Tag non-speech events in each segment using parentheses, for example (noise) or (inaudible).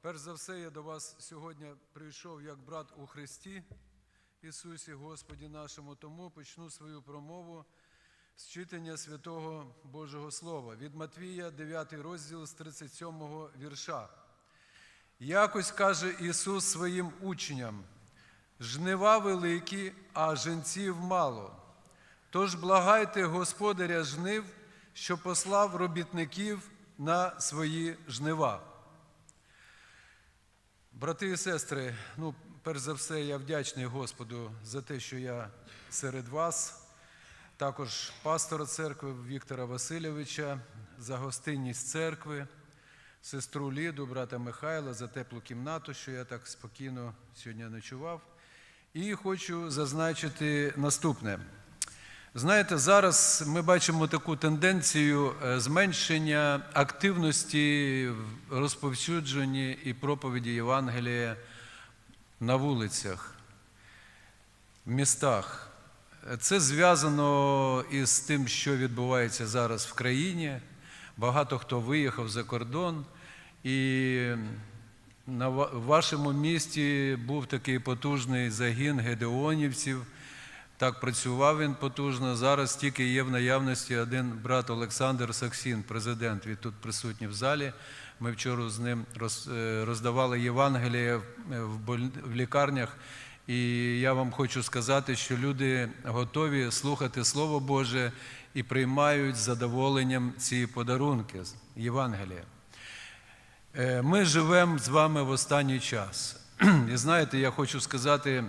Перш за все, я до вас сьогодні прийшов як брат у Христі, Ісусі Господі нашому, тому почну свою промову з читання святого Божого Слова від Матвія, 9 розділ з 37 вірша. Якось каже Ісус своїм учням: жнива великі, а женців мало. Тож благайте Господаря жнив, що послав робітників на свої жнива. Брати і сестри, ну, перш за все, я вдячний Господу за те, що я серед вас, також пастора церкви Віктора Васильовича, за гостинність церкви, сестру Ліду, брата Михайла, за теплу кімнату, що я так спокійно сьогодні ночував. І хочу зазначити наступне. Знаєте, зараз ми бачимо таку тенденцію е, зменшення активності в розповсюдженні і проповіді Євангелія на вулицях, в містах. Це зв'язано із тим, що відбувається зараз в країні. Багато хто виїхав за кордон, і на вашому місті був такий потужний загін гедеонівців. Так працював він потужно. Зараз тільки є в наявності один брат Олександр Саксін, президент. Він тут присутній в залі. Ми вчора з ним е, роздавали Євангеліє в- лікарнях. І я вам хочу сказати, що люди готові слухати Слово Боже і приймають з задоволенням ці подарунки Євангелія. Е, Ми живемо з вами в останній час. (clears throat) І знаєте, я хочу сказати.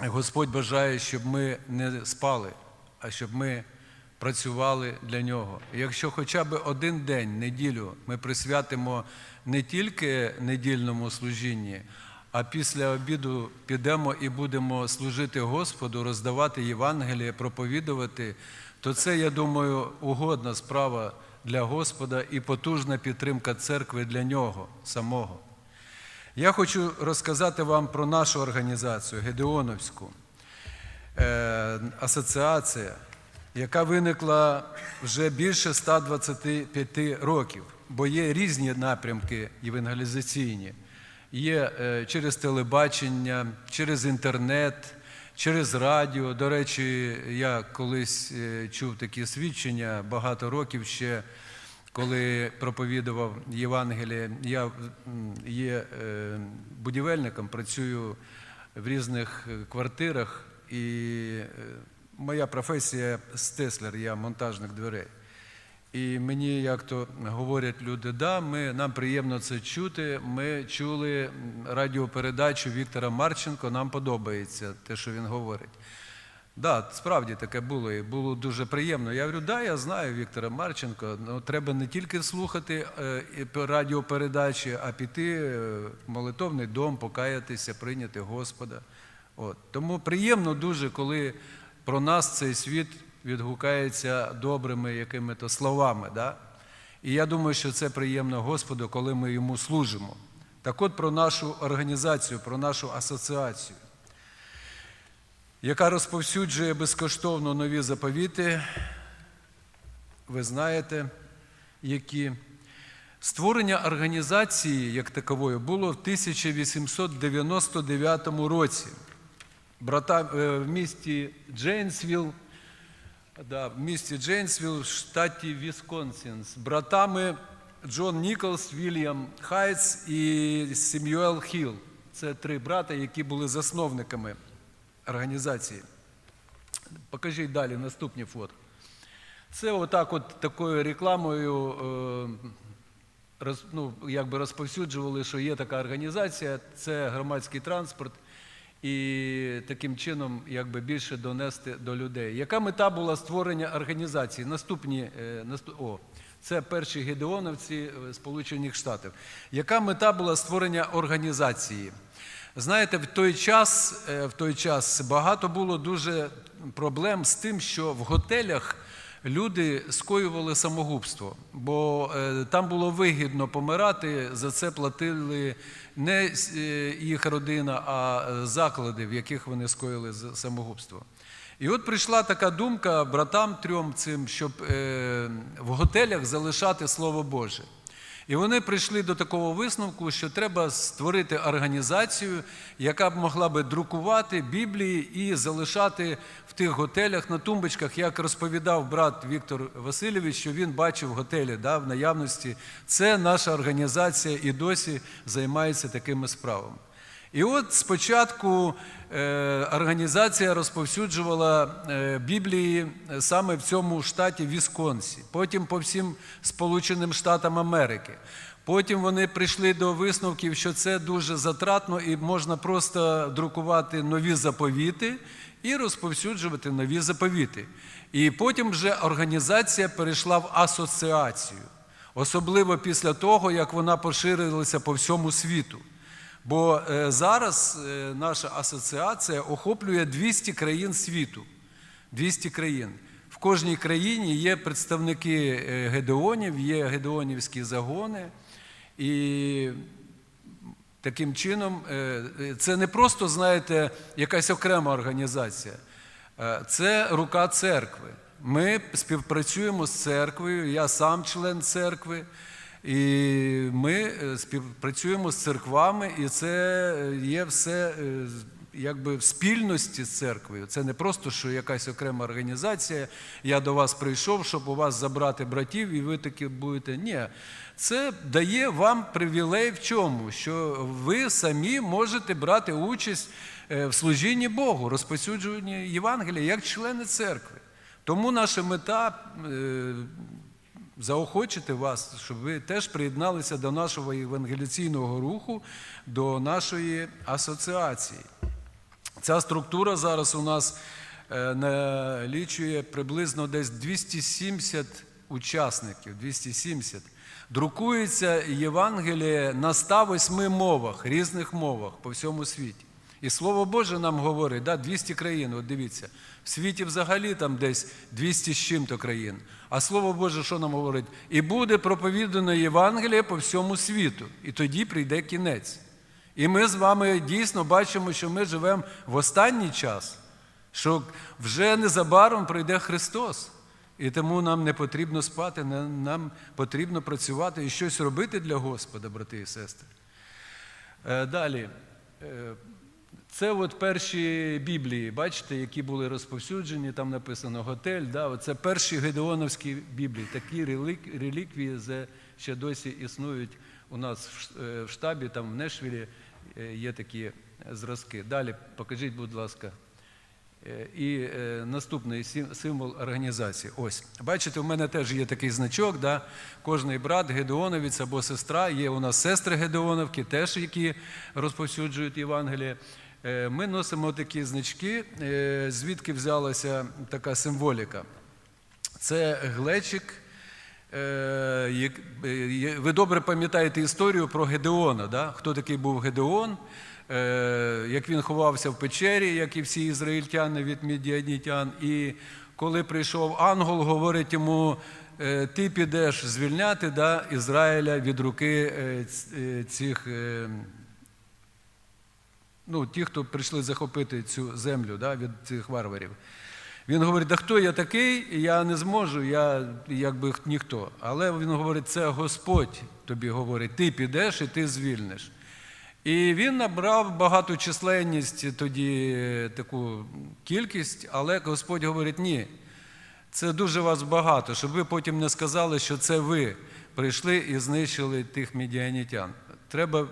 Господь бажає, щоб ми не спали, а щоб ми працювали для нього. І Якщо хоча б один день, неділю, ми присвятимо не тільки недільному служінні, а після обіду підемо і будемо служити Господу, роздавати Євангеліє, проповідувати, то це, я думаю, угодна справа для Господа і потужна підтримка церкви для нього самого. Я хочу розказати вам про нашу організацію Гедеоновську е, асоціація, яка виникла вже більше 125 років, бо є різні напрямки евангелізаційні. Є е, через телебачення, через інтернет, через радіо. До речі, я колись е, чув такі свідчення багато років ще коли проповідував Євангеліє, я є е, будівельником, працюю в різних е, квартирах, і е, моя професія стеслер, я монтажник дверей. І мені, як то говорять люди, да, ми, нам приємно це чути. Ми чули радіопередачу Віктора Марченко, нам подобається те, що він говорить. Да, справді таке було, і було дуже приємно. Я говорю, да, я знаю Віктора Марченко. Ну, треба не тільки слухати е, радіопередачі, а піти е, в молитовний дом, покаятися, прийняти Господа. От. Тому приємно дуже, коли про нас цей світ відгукається добрими якими-то словами. Да? І я думаю, що це приємно Господу, коли ми йому служимо. Так от про нашу організацію, про нашу асоціацію яка розповсюджує безкоштовно нові заповіти. Ви знаєте, які. Створення організації як такової було в 1899 році. Брата, е, в місті Джейнсвіл, да, в місті Джейнсвіл в штаті Вісконсін з братами Джон Ніколс, Вільям Хайтс і Сім'юел Хілл. Це три брата, які були засновниками організації. Покажіть далі наступні фото. Це отак, от такою рекламою е, роз, ну, якби розповсюджували, що є така організація, це громадський транспорт, і таким чином якби більше донести до людей. Яка мета була створення організації? Наступні е. О, це перші гедеоновці е, Сполучених Штатів. Яка мета була створення організації? Знаєте, в той час, е, в той час багато було дуже проблем з тим, що в готелях люди скоювали самогубство, бо е, там було вигідно помирати, за це платили не е, їх родина, а заклади, в яких вони скоїли самогубство. І от прийшла така думка братам трьом цим, щоб в готелях залишати Слово Боже. І вони прийшли до такого висновку, що треба створити організацію, яка б могла би друкувати Біблії і залишати в тих готелях на тумбочках, як розповідав брат Віктор Васильович, що він бачив готелі да, в наявності. Це наша організація і досі займається такими справами. І от спочатку е, організація розповсюджувала е, Біблії саме в цьому штаті Вісконсі, потім по всім Сполученим Штатам Америки. Потім вони прийшли до висновків, що це дуже затратно і можна просто друкувати нові заповіти і розповсюджувати нові заповіти. І потім вже організація перейшла в асоціацію, особливо після того, як вона поширилася по всьому світу. Бо е, зараз е, наша асоціація охоплює 200 країн світу. 200 країн. В кожній країні є представники е, гедеонів, є гедеонівські загони. І таким чином це не просто, знаєте, якась окрема організація, це рука церкви. Ми співпрацюємо з церквою, я сам член церкви. І ми е, співпрацюємо з церквами, і це є все е, якби в спільності з церквою. Це не просто, що якась окрема організація. Я до вас прийшов, щоб у вас забрати братів, і ви таки будете. Ні, це дає вам привілей в чому? Що ви самі можете брати участь е, в служінні Богу, розповсюджуванні Євангелія як члени церкви. Тому наша мета. Заохочити вас, щоб ви теж приєдналися до нашого евангеліційного руху, до нашої асоціації. Ця структура зараз у нас е, налічує приблизно десь 270 учасників. 270. Друкується Євангеліє на 108 мовах, різних мовах по всьому світі. І Слово Боже нам говорить, да, 200 країн, от дивіться, в світі взагалі там десь 200 з чим-то країн. А Слово Боже, що нам говорить? І буде проповідано Євангеліє по всьому світу, і тоді прийде кінець. І ми з вами дійсно бачимо, що ми живемо в останній час, що вже незабаром прийде Христос. І тому нам не потрібно спати, нам потрібно працювати і щось робити для Господа, брати і сестри. Е, Далі. Це от перші Біблії, бачите, які були розповсюджені, там написано готель. Да? Це перші Гедеоновські Біблії. Такі релік- реліквії ще досі існують у нас в е, штабі, там в Нешвілі е, є такі зразки. Далі покажіть, будь ласка. Е, І наступний символ організації. Ось, бачите, у мене теж є такий значок. Да? Кожний брат, Гедеоновець або сестра. Є у нас сестри Гедеоновки, теж які розповсюджують Євангеліє. Е, Ми носимо такі значки, е, звідки взялася така символіка. Це глечик. е, Ви добре пам'ятаєте історію про Гедеона. Да? Хто такий був Гедеон? Як він ховався в печері, як і всі ізраїльтяни від мідіанітян. І коли прийшов ангел, говорить йому: ти підеш звільняти да, Ізраїля від руки цих. Ну, ті, хто прийшли захопити цю землю да, від цих варварів. Він говорить, да хто я такий, я не зможу, я якби ніхто. Але він говорить, це Господь тобі говорить, ти підеш і ти звільниш. І він набрав багату численність тоді таку кількість, але Господь говорить, ні, це дуже вас багато, щоб ви потім не сказали, що це ви прийшли і знищили тих медіанітян. Треба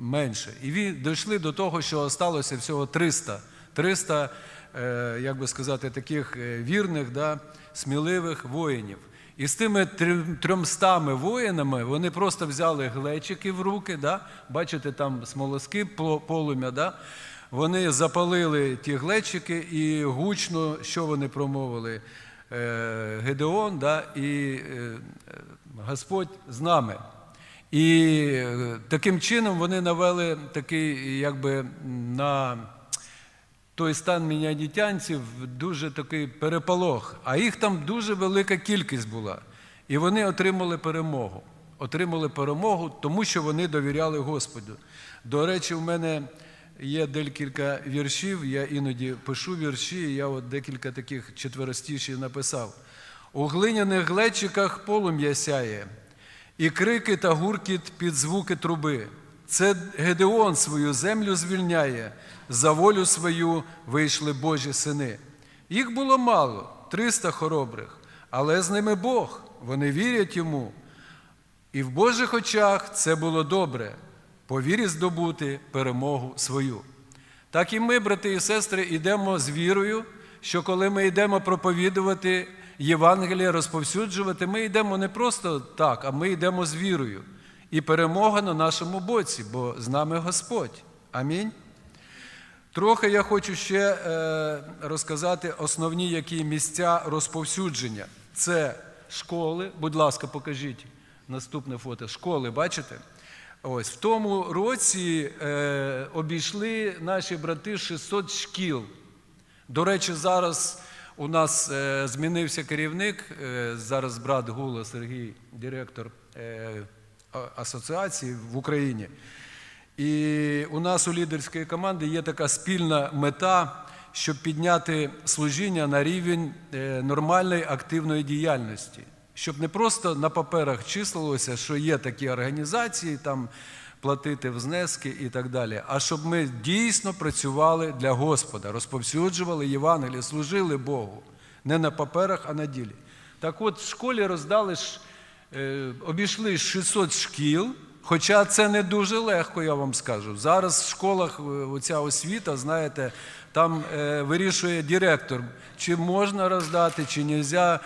менше. І дійшли до того, що осталося всього 300. 300, е, як би сказати, таких е, вірних, да, сміливих воїнів. І з тими трьом- трьомстами воїнами вони просто взяли глечики в руки, да, бачите, там смолоски, полум'я. Да, вони запалили ті глечики і гучно, що вони промовили? Е, Гедеон да, і Господь з нами. І е, таким чином вони навели такий, якби на той стан мінянітянців дуже такий переполох, а їх там дуже велика кількість була. І вони отримали перемогу. Отримали перемогу, тому що вони довіряли Господу. До речі, в мене є декілька віршів, я іноді пишу вірші, я от декілька таких четверостішів написав. У глиняних глечиках полум'я сяє, і крики та гуркіт під звуки труби. Це Гедеон свою землю звільняє, за волю свою вийшли Божі сини. Їх було мало, 300 хоробрих, але з ними Бог, вони вірять йому. І в Божих очах це було добре, по вірі здобути перемогу свою. Так і ми, брати і сестри, йдемо з вірою, що коли ми йдемо проповідувати Євангеліє, розповсюджувати, ми йдемо не просто так, а ми йдемо з вірою. І перемога на нашому боці, бо з нами Господь. Амінь. Трохи я хочу ще е, розказати основні які місця розповсюдження. Це школи. Будь ласка, покажіть наступне фото. Школи, бачите? Ось в тому році е, обійшли наші брати 600 шкіл. До речі, зараз у нас е, змінився керівник. Е, зараз брат Гула Сергій, директор е, асоціації в Україні. І у нас у лідерської команди є така спільна мета, щоб підняти служіння на рівень нормальної активної діяльності, щоб не просто на паперах числилося, що є такі організації, там платити внески і так далі, а щоб ми дійсно працювали для Господа, розповсюджували Євангеліє, служили Богу не на паперах, а на ділі. Так от в школі роздали ж Е, обійшли 600 шкіл, хоча це не дуже легко, я вам скажу. Зараз в школах е, оця освіта, знаєте, там е, вирішує директор, чи можна роздати, чи не можна.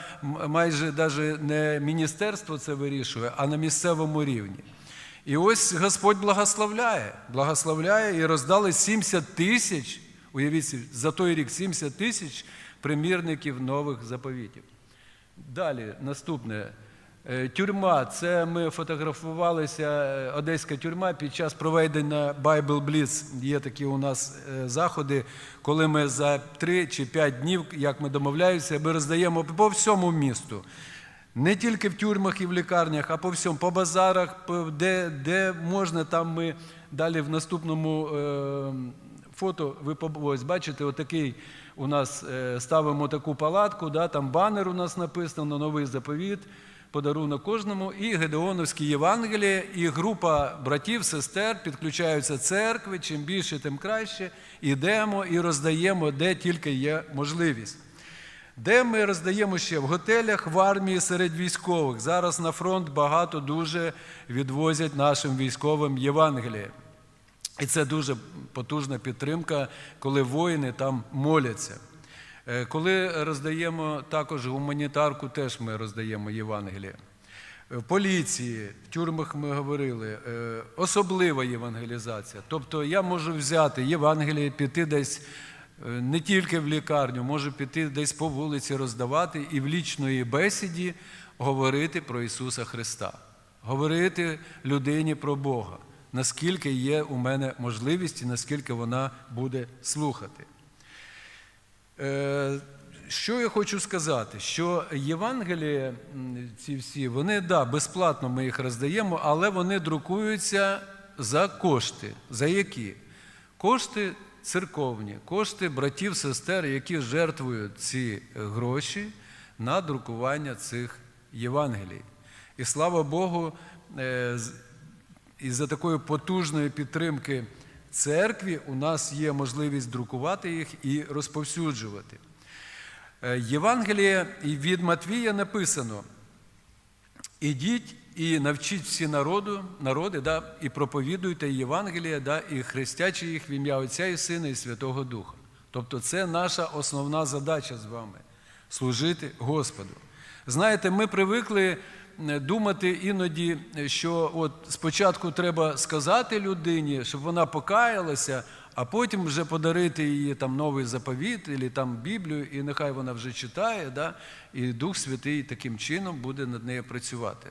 Майже навіть не міністерство це вирішує, а на місцевому рівні. І ось Господь благословляє, благословляє і роздали 70 тисяч, уявіть, за той рік 70 тисяч примірників нових заповітів. Далі, наступне. Е, Тюрма, це ми фотографувалися, е, одеська тюрма під час проведення Bible Blitz. Є такі у нас е, заходи, коли ми за 3 чи 5 днів, як ми домовляємося, ми роздаємо по всьому місту. Не тільки в тюрмах і в лікарнях, а по всьому, по базарах, де, де можна, там ми далі в наступному е, фото ви ось бачите, отакий у нас е, ставимо таку палатку, да, там банер у нас написано, новий заповіт, подарунок кожному, і Гедеоновські Євангеліє, і група братів, сестер підключаються церкви, чим більше, тим краще. Ідемо і роздаємо, де тільки є можливість. Де ми роздаємо ще в готелях, в армії серед військових. Зараз на фронт багато дуже відвозять нашим військовим Євангеліє. І це дуже потужна підтримка, коли воїни там моляться. Е, Коли роздаємо також гуманітарку, теж ми роздаємо Євангеліє. Е, В поліції, в тюрмах ми говорили, е, особлива євангелізація. Тобто я можу взяти Євангеліє, піти десь е, не тільки в лікарню, можу піти десь по вулиці роздавати і в лічної бесіді говорити про Ісуса Христа, говорити людині про Бога, наскільки є у мене можливість і наскільки вона буде слухати. Е, Що я хочу сказати? Що Євангелії, ці всі, вони, да, безплатно ми їх роздаємо, але вони друкуються за кошти. За які? Кошти церковні, кошти братів, сестер, які жертвують ці гроші на друкування цих Євангелій. І слава Богу, е, з- із-за такої потужної підтримки церкві у нас є можливість друкувати їх і розповсюджувати. Е, Євангеліє від Матвія написано: ідіть і навчіть всі народу, народи, да, і проповідуйте Євангеліє, да, і хрестячи їх в ім'я Отця і Сина і Святого Духа. Тобто це наша основна задача з вами служити Господу. Знаєте, ми привикли е, думати іноді, що от спочатку треба сказати людині, щоб вона покаялася, а потім вже подарити їй там новий заповіт, або там Біблію, і нехай вона вже читає, да, і Дух Святий таким чином буде над нею працювати.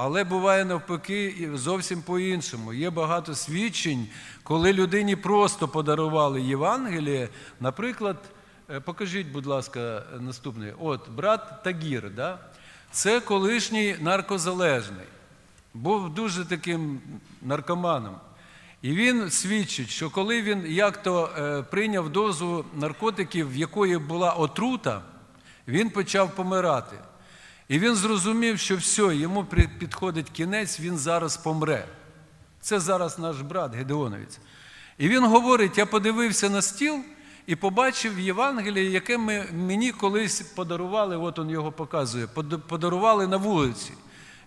Але буває навпаки зовсім по-іншому. Є багато свідчень, коли людині просто подарували Євангеліє. Наприклад, е, покажіть, будь ласка, наступний. От брат Тагір, да? це колишній наркозалежний, був дуже таким наркоманом. І він свідчить, що коли він як-то е, прийняв дозу наркотиків, в якої була отрута, він почав помирати. І він зрозумів, що все, йому підходить кінець, він зараз помре. Це зараз наш брат Гедеоновець. І він говорить: я подивився на стіл і побачив Євангеліє, яке ми, мені колись подарували, от він його показує, подарували на вулиці.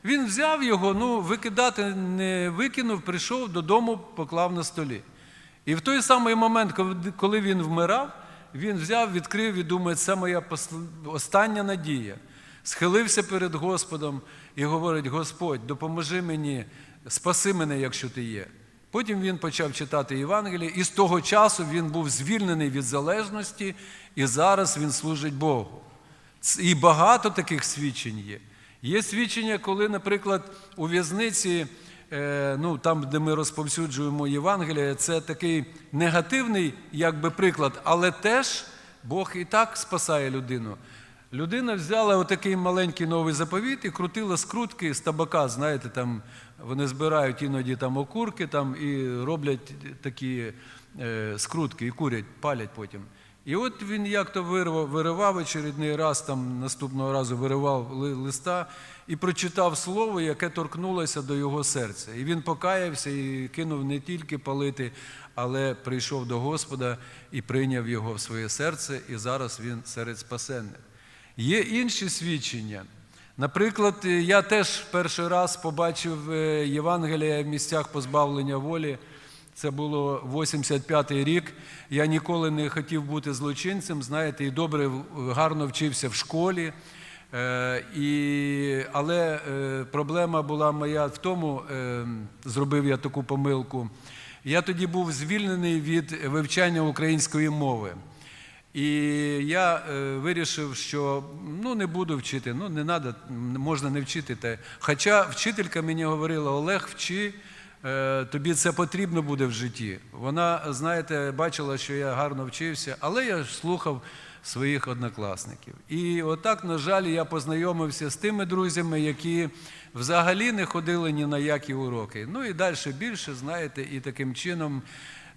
Він взяв його, ну, викидати не викинув, прийшов додому, поклав на столі. І в той самий момент, коли- він вмирав, він взяв, відкрив і думає, це моя остання надія. Схилився перед Господом і говорить: Господь, допоможи мені, спаси мене, якщо ти є. Потім він почав читати Євангеліє, і з того часу він був звільнений від залежності, і зараз він служить Богу. І багато таких свідчень є. Є свідчення, коли, наприклад, у в'язниці, е, ну, там, де ми розповсюджуємо Євангеліє, це такий негативний якби, приклад, але теж Бог і так спасає людину. Людина взяла отакий маленький новий заповіт і крутила скрутки з табака. Знаєте, там вони збирають іноді там окурки там, і роблять такі е, скрутки, і курять, палять потім. І от він як то вирвав, виривав очередний раз, там наступного разу виривав ли- листа і прочитав слово, яке торкнулося до його серця. І він покаявся і кинув не тільки палити, але прийшов до Господа і прийняв його в своє серце, і зараз він серед спасенних. Є інші свідчення. Наприклад, я теж перший раз побачив е, Євангелія в місцях позбавлення волі. Це було 85-й рік. Я ніколи не хотів бути злочинцем, знаєте, і добре, гарно вчився в школі. Е, і, але е, проблема була моя в тому, зробив я таку помилку. Я тоді був звільнений від вивчання української мови. І я е, вирішив, що ну не буду вчити, ну не треба, можна не вчити те. Хоча вчителька мені говорила, Олег, вчи, е, тобі це потрібно буде в житті. Вона, знаєте, бачила, що я гарно вчився, але я слухав своїх однокласників. І отак, на жаль, я познайомився з тими друзями, які взагалі не ходили ні на які уроки. Ну і далі більше, знаєте, і таким чином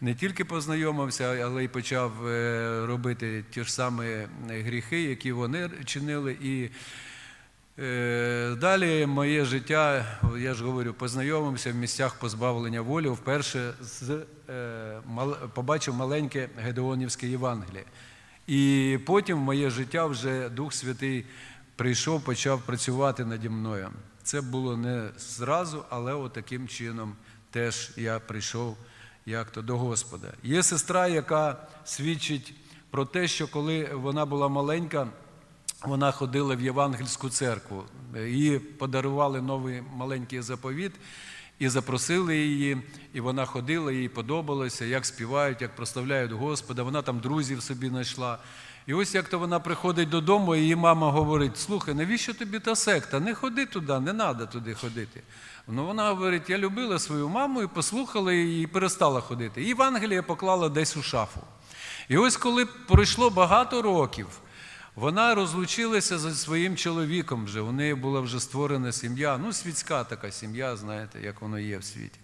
не тільки познайомився, але й почав е, робити ті ж самі гріхи, які вони чинили. І е, далі моє життя, я ж говорю, познайомився в місцях позбавлення волі. Вперше з, е, побачив маленьке Гедеонівське Євангеліє. І потім в моє життя вже Дух Святий прийшов, почав працювати наді мною. Це було не зразу, але от таким чином теж я прийшов як то до Господа. Є сестра, яка свідчить про те, що коли вона була маленька, вона ходила в Євангельську церкву. Їй подарували новий маленький заповіт і запросили її, і вона ходила, їй подобалося, як співають, як прославляють Господа. Вона там друзів собі знайшла. І ось як то вона приходить додому, і її мама говорить: слухай, навіщо тобі та секта? Не ходи туди, не треба туди ходити. Ну вона говорить: я любила свою маму і послухала її і перестала ходити. І Євангелія поклала десь у шафу. І ось коли пройшло багато років, вона розлучилася зі своїм чоловіком вже. У неї була вже створена сім'я, ну, світська така сім'я, знаєте, як воно є в світі.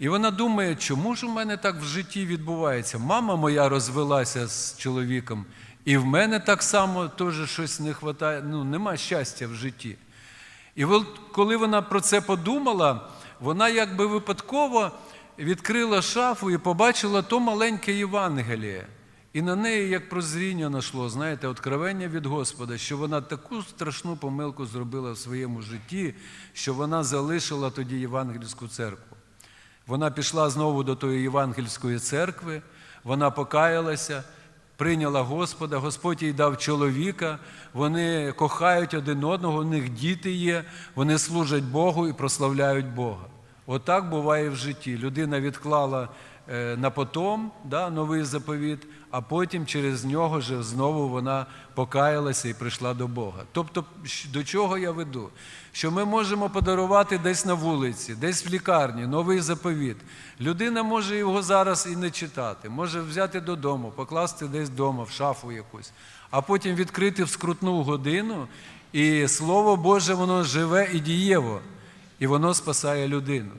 І вона думає, чому ж у мене так в житті відбувається? Мама моя розвелася з чоловіком, і в мене так само теж щось не вистачає, ну, нема щастя в житті. І коли вона про це подумала, вона якби випадково відкрила шафу і побачила то маленьке Євангеліє. І на неї як прозріння нашло, знаєте, откровення від Господа, що вона таку страшну помилку зробила в своєму житті, що вона залишила тоді Євангельську церкву. Вона пішла знову до тої Євангельської церкви, вона покаялася, прийняла Господа, Господь їй дав чоловіка, вони кохають один одного, у них діти є, вони служать Богу і прославляють Бога. Отак буває в житті. Людина відклала на потом да, новий заповіт, а потім через нього же знову вона покаялася і прийшла до Бога. Тобто, до чого я веду? Що ми можемо подарувати десь на вулиці, десь в лікарні новий заповіт. Людина може його зараз і не читати, може взяти додому, покласти десь вдома, в шафу якусь, а потім відкрити в скрутну годину, і Слово Боже, воно живе і дієво, і воно спасає людину.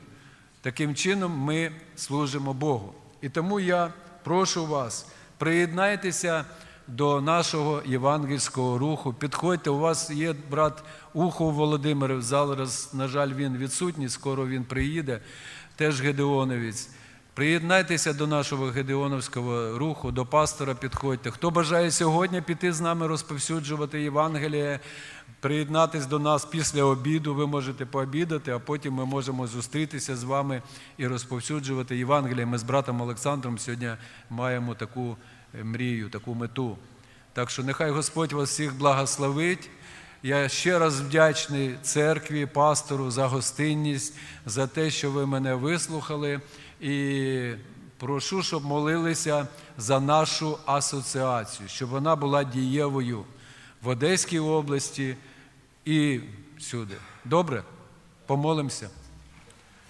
Таким чином ми служимо Богу. І тому я прошу вас, приєднайтеся до нашого євангельського руху. Підходьте, у вас є брат Ухов Володимир. Зараз, на жаль, він відсутній, скоро він приїде, теж Гедеоновець. Приєднайтеся до нашого Гедеоновського руху, до пастора підходьте. Хто бажає сьогодні піти з нами розповсюджувати Євангеліє, приєднатись до нас після обіду, ви можете пообідати, а потім ми можемо зустрітися з вами і розповсюджувати Євангеліє. Ми з братом Олександром сьогодні маємо таку е, мрію, таку мету. Так що нехай Господь вас всіх благословить. Я ще раз вдячний церкві, пастору за гостинність, за те, що ви мене вислухали. І прошу, щоб молилися за нашу асоціацію, щоб вона була дієвою в Одеській області і всюди. Добре? Помолимося.